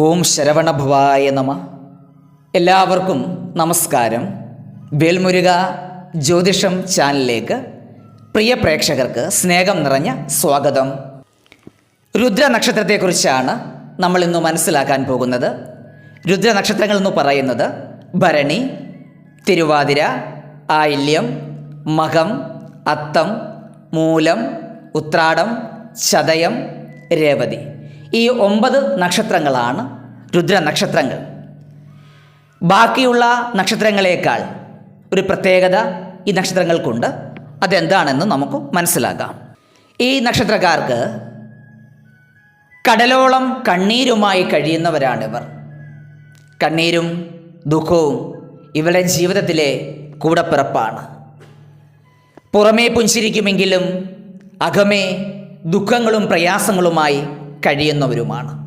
ഓം ശരവണഭവായ നമ. എല്ലാവർക്കും നമസ്കാരം. വേൽമുരുക ജ്യോതിഷം ചാനലിലേക്ക് പ്രിയ പ്രേക്ഷകർക്ക് സ്നേഹം നിറഞ്ഞ സ്വാഗതം. രുദ്രനക്ഷത്രത്തെക്കുറിച്ചാണ് നമ്മൾ ഇന്ന് മനസ്സിലാക്കാൻ പോകുന്നത്. രുദ്രനക്ഷത്രങ്ങൾ എന്ന് പറയുന്നത് ഭരണി തിരുവാതിര ആയില്യം മകം അത്തം മൂലം ഉത്രാടം ചതയം രേവതി. ഈ ഒമ്പത് നക്ഷത്രങ്ങളാണ് രുദ്ര നക്ഷത്രങ്ങൾ. ബാക്കിയുള്ള നക്ഷത്രങ്ങളേക്കാൾ ഒരു പ്രത്യേകത ഈ നക്ഷത്രങ്ങൾക്കുണ്ട്. അതെന്താണെന്ന് നമുക്ക് മനസ്സിലാക്കാം. ഈ നക്ഷത്രക്കാർക്ക് കടലോളം കണ്ണീരുമായി കഴിയുന്നവരാണിവർ. കണ്ണീരും ദുഃഖവും ഇവരുടെ ജീവിതത്തിലെ കൂടപ്പിറപ്പാണ്. പുറമേ പുഞ്ചിരിക്കുമെങ്കിലും അകമേ ദുഃഖങ്ങളും പ്രയാസങ്ങളുമായി കഴിയുന്നവരുമാണ്.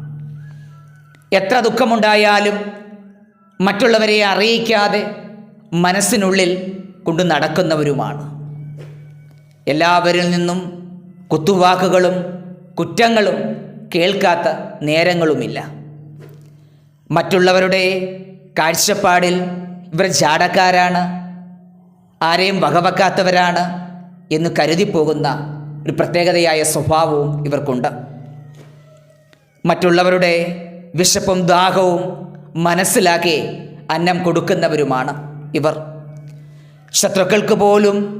എത്ര ദുഃഖമുണ്ടായാലും മറ്റുള്ളവരെ അറിയിക്കാതെ മനസ്സിനുള്ളിൽ കൊണ്ടു നടക്കുന്നവരുമാണ്. എല്ലാവരിൽ നിന്നും കുത്തുവാക്കുകളും കുറ്റങ്ങളും കേൾക്കാത്ത നേരങ്ങളുമില്ല. മറ്റുള്ളവരുടെ കാഴ്ചപ്പാടിൽ ഇവർ ജാടക്കാരാണ് ആരെയും വകവെക്കാത്തവരാണ് എന്ന് കരുതിപ്പോകുന്ന ഒരു പ്രത്യേകതയായ സ്വഭാവവും ഇവർക്കുണ്ട്. മറ്റുള്ളവരുടെ വിശപ്പും ദാഹവും മനസ്സിലാക്കി അന്നം കൊടുക്കുന്നവരുമാണ് ഇവർ. ശത്രുക്കൾക്ക് പോലും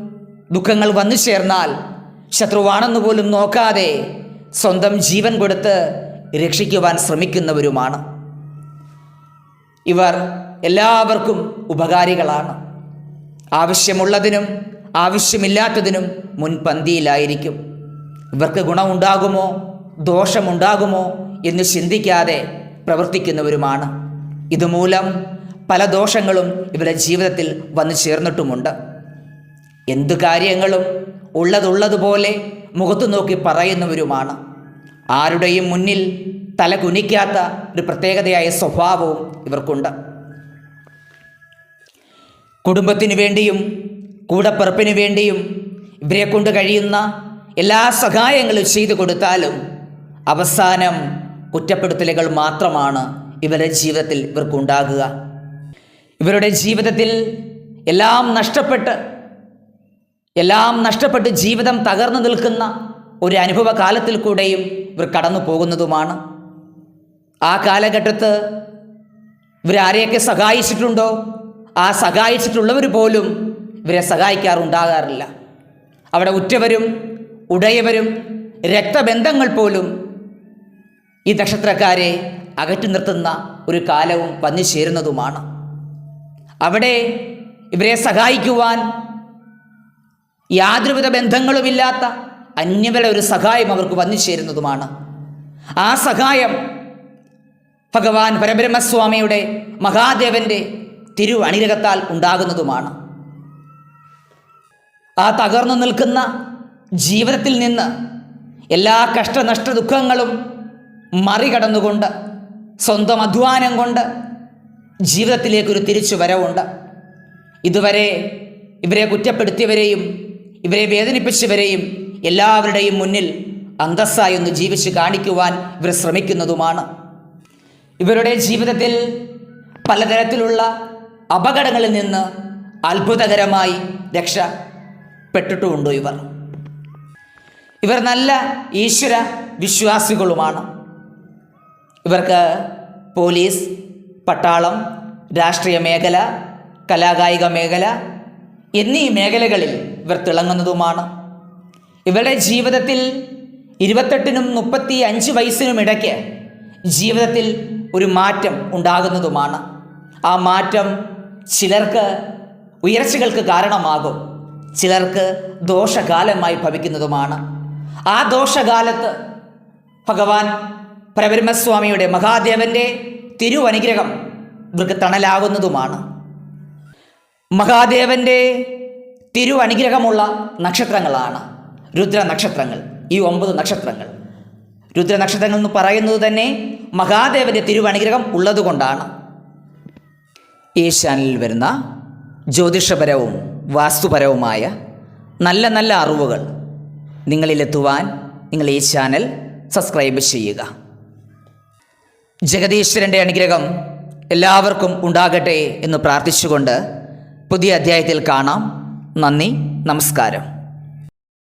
ദുഃഖങ്ങൾ വന്നു ചേർന്നാൽ ശത്രുവാണെന്ന് പോലും നോക്കാതെ സ്വന്തം ജീവൻ കൊടുത്ത് രക്ഷിക്കുവാൻ ശ്രമിക്കുന്നവരുമാണ്. ഇവർ എല്ലാവർക്കും ഉപകാരികളാണ്. ആവശ്യമുള്ളതിനും ആവശ്യമില്ലാത്തതിനും മുൻപന്തിയിലായിരിക്കും. ഇവർക്ക് ഗുണമുണ്ടാകുമോ? ദോഷമുണ്ടാകുമോ? എന്ന് ചിന്തിക്കാതെ പ്രവർത്തിക്കുന്നവരുമാണ്. ഇതുമൂലം പല ദോഷങ്ങളും ഇവരുടെ ജീവിതത്തിൽ വന്നു ചേർന്നിട്ടുമുണ്ട്. എന്തു കാര്യങ്ങളും ഉള്ളതുള്ളതുപോലെ മുഖത്തു നോക്കി പറയുന്നവരുമാണ്. ആരുടെയും മുന്നിൽ തല കുനിക്കാത്ത ഒരു പ്രത്യേകതയായ സ്വഭാവവും ഇവർക്കുണ്ട്. കുടുംബത്തിനു വേണ്ടിയും കൂടപ്പിറപ്പിന് വേണ്ടിയും ഇവരെ കൊണ്ട് കഴിയുന്ന എല്ലാ സഹായങ്ങളും ചെയ്തു കൊടുത്താലും അവസാനം കുറ്റപ്പെടുത്തലുകൾ മാത്രമാണ് ഇവരുടെ ജീവിതത്തിൽ ഇവർക്കുണ്ടാകുക. ഇവരുടെ ജീവിതത്തിൽ എല്ലാം നഷ്ടപ്പെട്ട് എല്ലാം നഷ്ടപ്പെട്ട് ജീവിതം തകർന്നു നിൽക്കുന്ന ഒരു അനുഭവ കാലത്തിൽ കൂടെയും ഇവർ കടന്നു പോകുന്നതുമാണ്. ആ കാലഘട്ടത്ത് ഇവരാരെയൊക്കെ സഹായിച്ചിട്ടുണ്ടോ? ആ സഹായിച്ചിട്ടുള്ളവർ പോലും ഇവരെ സഹായിക്കാറുണ്ടാകാറില്ല. അവിടെ ഉറ്റവരും ഉടയവരും രക്തബന്ധങ്ങൾ പോലും ഈ നക്ഷത്രക്കാരെ അകറ്റി നിർത്തുന്ന ഒരു കാലവും വന്നു ചേരുന്നതുമാണ്. അവിടെ ഇവരെ സഹായിക്കുവാൻ യാതൊരുവിധ ബന്ധങ്ങളുമില്ലാത്ത അന്യവരുടെ ഒരു സഹായം അവർക്ക് വന്നു ചേരുന്നതുമാണ്. ആ സഹായം ഭഗവാൻ പരബ്രഹ്മസ്വാമിയുടെ മഹാദേവന്റെ തിരു അണിരകത്താൽ ഉണ്ടാകുന്നതുമാണ്. ആ തകർന്നു നിൽക്കുന്ന ജീവിതത്തിൽ നിന്ന് എല്ലാ കഷ്ടനഷ്ട ദുഃഖങ്ങളും മറികടന്നുകൊണ്ട് സ്വന്തം അധ്വാനം കൊണ്ട് ജീവിതത്തിലേക്കൊരു തിരിച്ചു വരവുണ്ട് ഇതുവരെ ഇവരെ കുറ്റപ്പെടുത്തിയവരെയും ഇവരെ വേദനിപ്പിച്ചവരെയും എല്ലാവരുടെയും മുന്നിൽ അന്തസ്സായി ഒന്ന് ജീവിച്ച് കാണിക്കുവാൻ ഇവർ ശ്രമിക്കുന്നതുമാണ്. ഇവരുടെ ജീവിതത്തിൽ പലതരത്തിലുള്ള അപകടങ്ങളിൽ നിന്ന് അത്ഭുതകരമായി രക്ഷപ്പെട്ടിട്ടുമുണ്ട് ഇവർ? ഇവർ നല്ല ഈശ്വര വിശ്വാസികളുമാണ്. ഇവർക്ക് പോലീസ് പട്ടാളം രാഷ്ട്രീയ മേഖല കലാകായിക മേഖല എന്നീ മേഖലകളിൽ ഇവർ തിളങ്ങുന്നതുമാണ്. ഇവരുടെ ജീവിതത്തിൽ ഇരുപത്തെട്ടിനും മുപ്പത്തി അഞ്ച് വയസ്സിനും ഇടയ്ക്ക് ജീവിതത്തിൽ ഒരു മാറ്റം ഉണ്ടാകുന്നതുമാണ്. ആ മാറ്റം ചിലർക്ക് ഉയർച്ചകൾക്ക് കാരണമാകും. ചിലർക്ക് ദോഷകാലമായി ഭവിക്കുന്നതുമാണ്. ആ ദോഷകാലത്ത് ഭഗവാൻ പരബ്രഹ്മസ്വാമിയുടെ മഹാദേവന്റെ തിരുവനുഗ്രഹം ഇവർക്ക് തണലാകുന്നതുമാണ് മഹാദേവന്റെ തിരുവനുഗ്രഹമുള്ള നക്ഷത്രങ്ങളാണ്. രുദ്രനക്ഷത്രങ്ങൾ ഈ ഒമ്പത് നക്ഷത്രങ്ങൾ. രുദ്രനക്ഷത്രങ്ങൾ എന്ന് പറയുന്നത് തന്നെ മഹാദേവന്റെ തിരുവനുഗ്രഹം ഉള്ളതുകൊണ്ടാണ്. ഈ ചാനലിൽ വരുന്ന ജ്യോതിഷപരവും വാസ്തുപരവുമായ നല്ല നല്ല അറിവുകൾ നിങ്ങളിലെത്തുവാൻ നിങ്ങൾ ഈ ചാനൽ സബ്സ്ക്രൈബ് ചെയ്യുക. ജഗദീശ്വരന്റെ അനുഗ്രഹം എല്ലാവർക്കും ഉണ്ടാകട്ടെ എന്ന് പ്രാർത്ഥിച്ചുകൊണ്ട് പുതിയ അധ്യായത്തിൽ കാണാം. നന്ദി നമസ്കാരം.